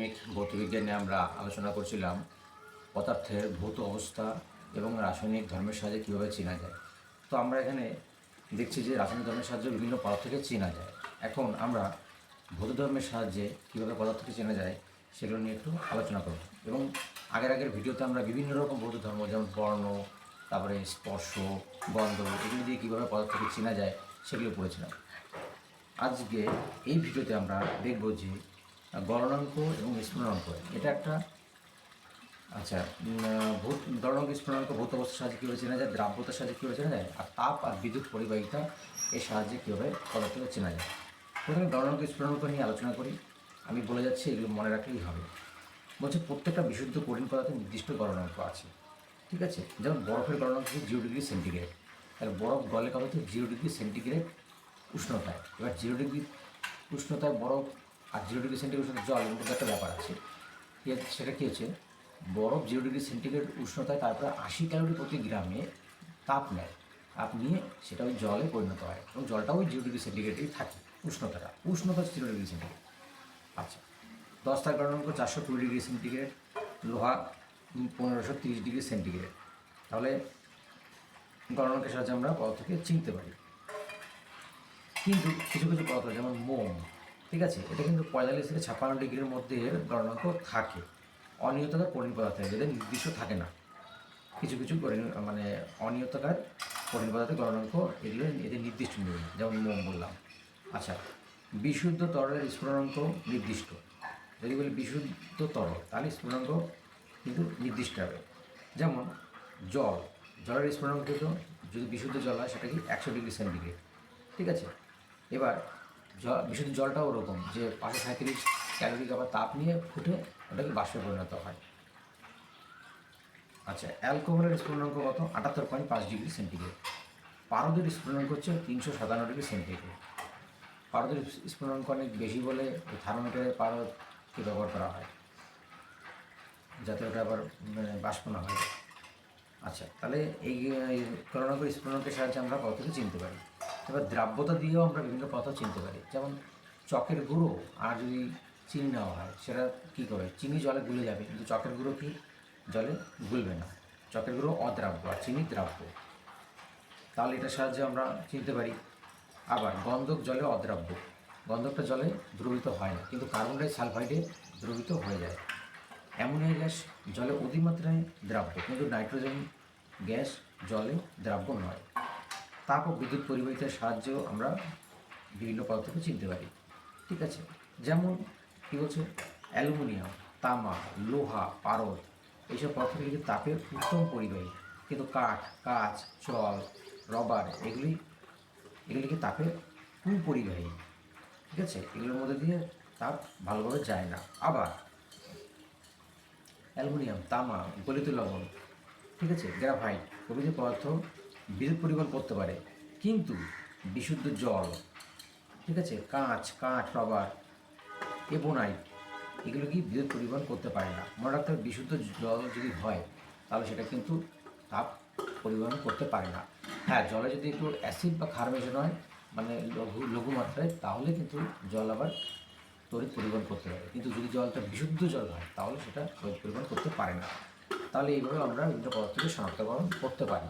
মাধ্যমিক ভৌতবিজ্ঞানে আমরা আলোচনা করছিলাম পদার্থের ভৌত অবস্থা এবং রাসায়নিক ধর্মের সাহায্যে কীভাবে চেনা যায়। তো আমরা এখানে দেখছি যে রাসায়নিক ধর্মের সাহায্যে বিভিন্ন পদার্থকে চেনা যায়। এখন আমরা ভৌত ধর্মের সাহায্যে কীভাবে পদার্থকে চেনা যায় সেগুলো নিয়ে একটু আলোচনা করব। এবং আগের আগের ভিডিওতে আমরা বিভিন্ন রকম ভৌত ধর্ম, যেমন বর্ণ, তারপরে স্পর্শ, গন্ধ, এগুলো দিয়ে কীভাবে পদার্থকে চেনা যায় সেগুলো পড়েছিলাম। আজকে এই ভিডিওতে আমরা দেখব যে গণনাঙ্ক এবং স্ফুটনাঙ্ক এটা একটা আচ্ছা ভূত গণনাঙ্ক স্ফুটনাঙ্ক ভূত অবস্থার সাহায্যে কীভাবে চেনা যায়? দ্রাব্যতার সাহায্যে কীভাবে চেনা যায়? আর তাপ আর বিদ্যুৎ পরিবাহিতা এর সাহায্যে কীভাবে পদার্থকে চেনা যায়? প্রথমে গণনাঙ্ক স্ফুটনাঙ্ক নিয়ে আলোচনা করি। আমি বলে যাচ্ছি, এগুলো মনে রাখলেই হবে। বলছে, প্রত্যেকটা বিশুদ্ধ কঠিন পদার্থের নির্দিষ্ট গণনাঙ্ক আছে। ঠিক আছে? যেমন বরফের গণনাঙ্ক জিরো ডিগ্রি সেন্টিগ্রেড। তাহলে বরফ গলে কত জিরো ডিগ্রি সেন্টিগ্রেড উষ্ণতায়। এবার জিরো ডিগ্রি উষ্ণতায় বরফ আর জিরো ডিগ্রি সেন্টিগ্রেড উষ্ণতায় জল, এর একটা ব্যাপার আছে। সেটা কী হচ্ছে? বরফ জিরো ডিগ্রি সেন্টিগ্রেড উষ্ণতায় তারপরে আশি ক্যালোরি প্রতি গ্রামে তাপ নেয়। তাপ নিয়ে সেটা ওই জলে পরিণত হয় এবং জলটা ওই জিরো ডিগ্রি সেন্টিগ্রেডেই থাকে, উষ্ণতাটা। উষ্ণতা জিরো ডিগ্রি সেন্টিগ্রেড। আচ্ছা দশ তার গণনাঙ্ক চারশো কুড়ি ডিগ্রি সেন্টিগ্রেড, লোহা পনেরোশো তিরিশ ডিগ্রি সেন্টিগ্রেড। তাহলে গণনাঙ্কের সাহায্যে আমরা পদার্থকে চিনতে পারি। কিন্তু কিছু কিছু পদার্থ যেমন মোম। ঠিক আছে? এটা কিন্তু পঁয়তাল্লিশ থেকে ছাপ্পান্ন ডিগ্রির মধ্যে গণনাঙ্ক থাকে। অনিয়তকার কঠিন পদার্থ এদের নির্দিষ্ট থাকে না। কিছু কিছু মানে অনিয়তকার কঠিন পদার্থের গণনাঙ্ক এগুলো এদের নির্দিষ্ট নেই, যেমন মোম বললাম। আচ্ছা বিশুদ্ধ তরলের স্ফুটনাঙ্ক নির্দিষ্ট। যদি বলি বিশুদ্ধ তরল, তাহলে স্ফুটনাঙ্ক কিন্তু নির্দিষ্ট হবে। যেমন জল, জলের স্ফুটনাঙ্ক যদি বিশুদ্ধ জল হয়, সেটা কি একশো ডিগ্রি সেন্টিগ্রেড। ঠিক আছে? এবার বিশুদ্ধ জলটাও ওরকম, যে পাঁচশো সাঁত্রিশ ক্যালোরি আবার তাপ নিয়ে ফুটে ওটাকে বাষ্পে পরিণত হয়। আচ্ছা অ্যালকোহলের স্ফুটনাঙ্ক কত? আটাত্তর পয়েন্ট পাঁচ ডিগ্রি সেন্টিগ্রেড। পারদের স্ফুটনাঙ্ক হচ্ছে তিনশো সাতান্ন ডিগ্রি সেন্টিগ্রেড। পারদের স্ফুটনাঙ্ক অনেক বেশি বলে থার্মোমিটারে পারদকে ব্যবহার করা হয়, যাতে ওটা আবার মানে বাষ্প না হয়। আচ্ছা তাহলে এই করোনাগুলো স্ফুটনাঙ্কের সাহায্যে আমরা পদার্থকে চিনতে পারি। এবার দ্রাব্যতা দিয়েও আমরা বিভিন্ন পদার্থ চিনতে পারি। যেমন চকের গুঁড়ো, আর যদি চিনি নেওয়া হয়, সেটা কী করে? চিনি জলে গুলে যাবে, কিন্তু চকের গুঁড়ো কি? জলে গুলবে না। চকের গুঁড়ো অদ্রাব্য, আর চিনি দ্রাব্য। তাহলে এটার সাহায্যে আমরা চিনতে পারি। আবার গন্ধক জলে অদ্রাব্য। গন্ধকটা জলে দ্রবীত হয় না, কিন্তু কার্বন ডাই সালফাইডে দ্রবীত হয়ে যায়। অ্যামোনিয়া গ্যাস জলে অতিমাত্রায় দ্রাব্য, কিন্তু নাইট্রোজেন গ্যাস জলে দ্রাব্য নয়। তাপ ও বিদ্যুৎ পরিবাহিতার সাহায্যেও আমরা বিভিন্ন পদার্থকে চিনতে পারি। ঠিক আছে? যেমন কী বলছে? অ্যালুমিনিয়াম, তামা, লোহা, পারদ, এইসব পদার্থগুলি কিন্তু তাপের উত্তম পরিবাহী। কিন্তু কাঠ, কাঁচ জল রবার এগুলি এগুলিকে তাপের কুপরিবাহী? ঠিক আছে? এগুলোর মধ্যে দিয়ে তাপ ভালোভাবে যায় না। আবার অ্যালুমিনিয়াম, তামা, গলিত লবণ, ঠিক আছে? গ্রাফাইট প্রভৃতি পদার্থ বিদ্যুৎ পরিবহন করতে পারে, কিন্তু বিশুদ্ধ জল, ঠিক আছে? কাঁচ, কাঠ, রবার এবোনাইট এগুলো কি বিদ্যুৎ পরিবহন করতে পারে না। মনে রাখতে হবে বিশুদ্ধ জল যদি হয়, তাহলে সেটা কিন্তু তাপ পরিবহন করতে পারে না। হ্যাঁ জলে যদি একটু অ্যাসিড বা ক্ষার মেশানো হয় মানে লঘু লঘু মাত্রায়, তাহলে কিন্তু জল আবার তড়িৎ পরিবহন করতে পারে। কিন্তু যদি জলটা বিশুদ্ধ জল হয়, তাহলে সেটা তড়িৎ পরিবহন করতে পারে না। তাহলে এইভাবে আমরা বিভিন্ন পদার্থকে শনাক্তকরণ করতে পারি।